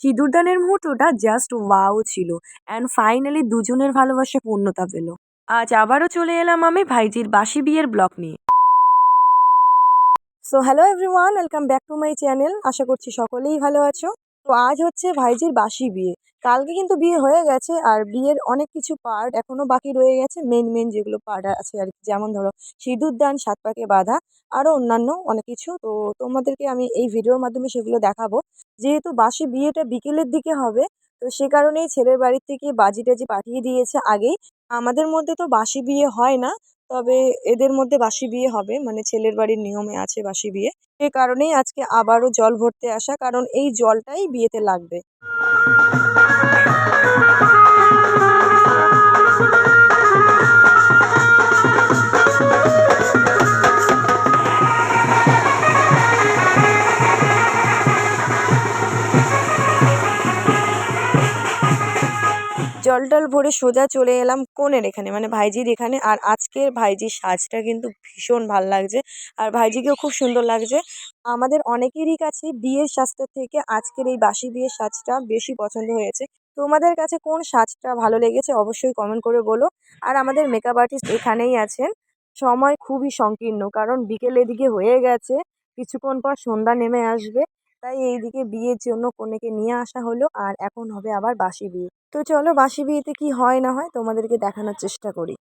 সিঁদুরদানের মুহূর্তটা just wow ছিল and finally দুজনের ভালোবাসা পূর্ণতা পেল। আজ আবারও চলে এলাম আমি ভাইজির বাসি বিয়ের ব্লগ নিয়ে। So hello everyone welcome back to my channel আশা করছি সকলেই ভালো আছো। তো আজ হচ্ছে ভাইজির বাসি বিয়ে। কালকে কিন্তু বিয়ে হয়ে গেছে আর বিয়ের অনেক কিছু পার্ট এখনও বাকি রয়ে গেছে। মেন মেন যেগুলো পার্ট আছে আর কি। যেমন ধরো সিঁদুর দান, সাত পাকে বাঁধা আরও অন্যান্য অনেক কিছু। তো তোমাদেরকে আমি এই ভিডিওর মাধ্যমে সেগুলো দেখাবো। যেহেতু বাসি বিয়েটা বিকেলের দিকে হবে, তো সে কারণেই ছেলের বাড়ির থেকে বাজি টাজি পাঠিয়ে দিয়েছে আগেই। আমাদের মধ্যে তো বাসি বিয়ে হয় না। তবে এদের মধ্যে বাসি বিয়ে হবে মানে ছেলের বাড়ির নিয়মে আছে বাসি বিয়ে। সে কারণেই আজকে আবারও জল ভরতে আসা, কারণ এই জলটাই বিয়েতে লাগবে। জল টল ভরে সোজা চলে এলাম কনের এখানে মানে ভাইজির এখানে। আর আজকের ভাইজির সাজটা কিন্তু ভীষণ ভালো লাগছে আর ভাইজিকেও খুব সুন্দর লাগছে। আমাদের অনেকেরই কাছে বিয়ের সাজটা থেকে আজকের এই বাসি বিয়ের সাজটা বেশি পছন্দ হয়েছে। তোমাদের কাছে কোন সাজটা ভালো লেগেছে অবশ্যই কমেন্ট করে বলো। আর আমাদের মেকআপ আর্টিস্ট এখানেই আছেন। সময় খুবই সংকীর্ণ, কারণ বিকেল এদিকে হয়ে গেছে। কিছুক্ষণ পর সন্ধ্যা নেমে আসবে। তাই এইদিকে বিয়ের জন্য কনেকে নিয়ে আসা হলো আর এখন হবে আবার বাসি বিয়ে। তো চলো বাসি বিয়েতে কি হয় না হয় তোমাদেরকে দেখানোর চেষ্টা করি।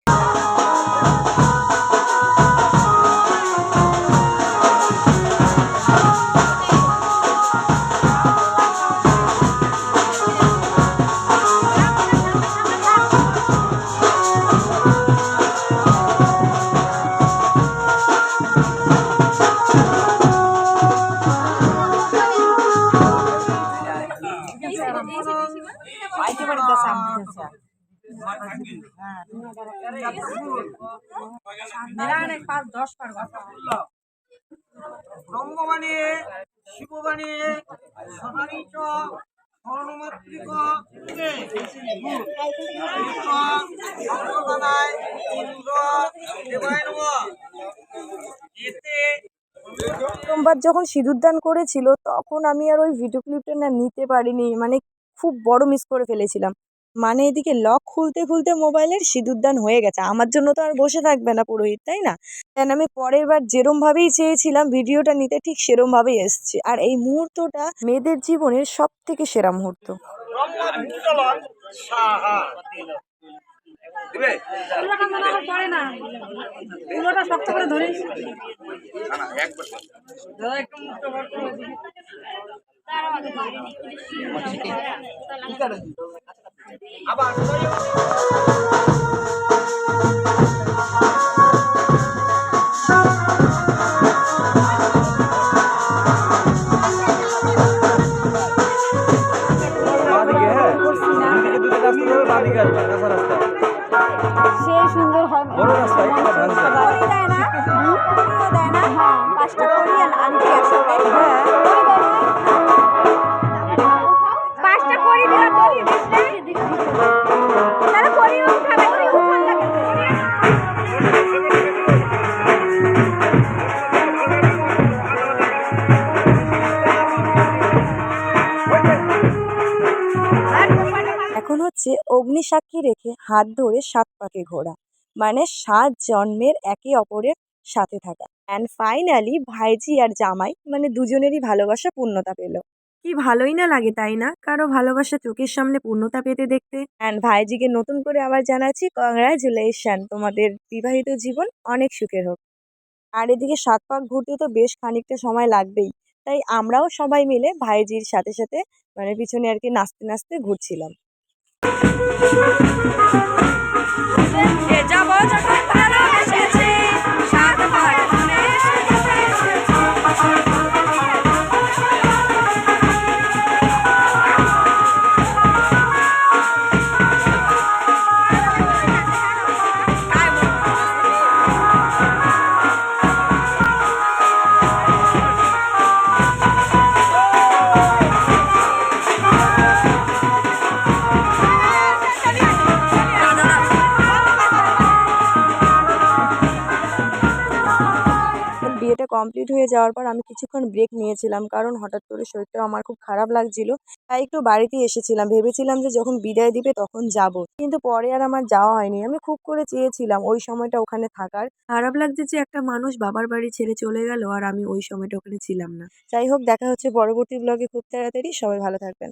ব্রহ্মবাণী শিববাণী সদানী চ স্বর্ণমাতৃক অগ্রগণায় ইন্দ্র দেবায় নম এতে প্রথমবার যখন সিঁদুরদান করেছিল তখন আমি আর ওই ভিডিও ক্লিপটা না নিতে পারিনি। মানে খুব বড় মিস করে ফেলেছিলাম। মানে এদিকে লক খুলতে খুলতে মোবাইলের সিঁদুরদান হয়ে গেছে। আমার জন্য তো আর বসে থাকবে না পুরোহিত, তাই না? দেন আমি পরের বার যেরমভাবেই চেয়েছিলাম, ভিডিওটা নিতে ঠিক সেরমভাবেই এসছে। আর এই মুহূর্তটা মেয়েদের জীবনের সব থেকে সেরা মুহূর্ত। দাদা একটু মুখটা বার করো আবার বাঁদিকে হ্যাঁ দুদিকে দুটো রাস্তা যাবে বাঁদিকে আসবে কাঁচা রাস্তা সে সুন্দর হবে বড় রাস্তা এটা ভালো রাস্তা করি দেয় না করিও দেয় না হ্যাঁ পাঁচটা করি আর আনতে আসো এখন হচ্ছে অগ্নিসাক্ষী রেখে হাত ধরে সাত পাকে ঘোরা। মানে সাত জন্মের একে অপরের সাথে থাকা। অ্যান্ড ফাইনালি ভাইজি আর জামাই মানে দুজনেরই ভালোবাসা পূর্ণতা পেল। কি ভালোই না লাগে, তাই না? কারও ভালোবাসা চোখের সামনে পূর্ণতা পেতে দেখতে। অ্যান্ড ভাইজিকে নতুন করে আবার জানাচ্ছি কংগ্রাচুলেশন তোমাদের বিবাহিত জীবন অনেক সুখের হোক। আর এদিকে সাত পাক ঘুরতে তো বেশ খানিকটা সময় লাগবেই। তাই আমরাও সবাই মিলে ভাইজির সাথে সাথে মানে পিছনে আর কি নাচতে নাচতে ঘুরছিলাম। যাব যখন কমপ্লিট হয়ে যাওয়ার পর আমি কিছুক্ষণ ব্রেক নিয়েছিলাম, কারণ হঠাৎ করে শরীরটা আমার খুব খারাপ লাগছিল। তাই একটু বাড়িতে এসেছিলাম। ভেবেছিলাম যে যখন বিদায় দিবে তখন যাব। কিন্তু পরে আর আমার যাওয়া হয়নি। আমি খুব করে চেয়েছিলাম ওই সময়টা ওখানে থাকার। খারাপ লাগছে যে একটা মানুষ বাবার বাড়ি ছেড়ে চলে গেল আর আমি ওই সময়টা ওখানে ছিলাম না। যাই হোক, দেখা হচ্ছে পরবর্তী ব্লগে খুব তাড়াতাড়ি। সবাই ভালো থাকবেন।